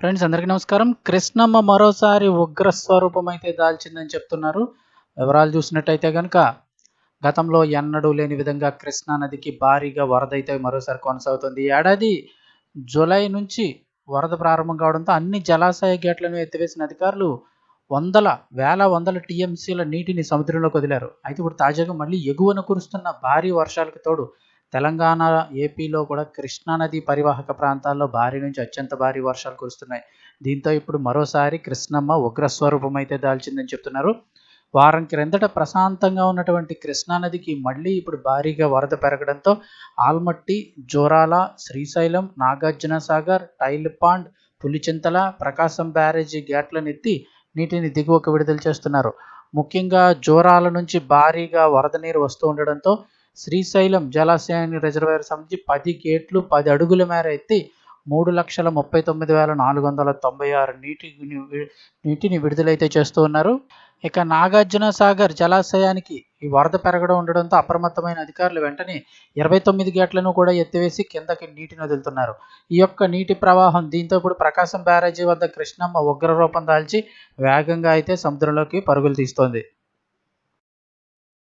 Friends అందరికీ నమస్కారం. కృష్ణమ్మ మరోసారి ఉగ్ర స్వరూపం అయితే దాల్చిందని చెప్తున్నారు. వివరాలు చూసినట్టయితే కనుక గతంలో ఎన్నడూ లేని విధంగా కృష్ణా నదికి భారీగా వరద అయితే మరోసారి కొనసాగుతుంది. ఏడాది జూలై నుంచి వరద ప్రారంభం కావడంతో అన్ని జలాశయ గేట్లను ఎత్తివేసిన అధికారులు వందల వేల వందల టీఎంసీల నీటిని సముద్రంలోకి వదిలారు. అయితే ఇప్పుడు తాజాగా మళ్ళీ ఎగువన కురుస్తున్న భారీ వర్షాలకు తోడు తెలంగాణ ఏపీలో కూడా కృష్ణానది పరివాహక ప్రాంతాల్లో భారీ నుంచి అత్యంత భారీ వర్షాలు కురుస్తున్నాయి. దీంతో ఇప్పుడు మరోసారి కృష్ణమ్మ ఉగ్రస్వరూపం అయితే దాల్చిందని చెప్తున్నారు. వారం క్రిందట ప్రశాంతంగా ఉన్నటువంటి కృష్ణానదికి మళ్ళీ ఇప్పుడు భారీగా వరద పెరగడంతో Almatti Jurala Srisailam Nagarjuna Sagar tail pond Pulichintala Prakasam barrage గేట్లను ఎత్తి నీటిని దిగువకు విడుదల చేస్తున్నారు. ముఖ్యంగా జోరాల నుంచి భారీగా వరద నీరు వస్తూ ఉండడంతో శ్రీశైలం జలాశయాన్ని రిజర్వాయర్ సంబంధించి పది గేట్లు పది అడుగుల మేర ఎత్తి మూడు లక్షల ముప్పై తొమ్మిది వేల నాలుగు వందల తొంభై ఆరు నీటి నీటిని విడుదలైతే చేస్తూ ఉన్నారు. ఇక నాగార్జున సాగర్ జలాశయానికి ఈ వరద పెరగడం ఉండడంతో అప్రమత్తమైన అధికారులు వెంటనే ఇరవై తొమ్మిది గేట్లను కూడా ఎత్తివేసి కిందకి నీటిని వదులుతున్నారు. ఈ యొక్క నీటి ప్రవాహం దీంతో ఇప్పుడు ప్రకాశం బ్యారేజీ వద్ద కృష్ణమ్మ ఉగ్ర రూపం దాల్చి వేగంగా అయితే సముద్రంలోకి పరుగులు తీస్తోంది.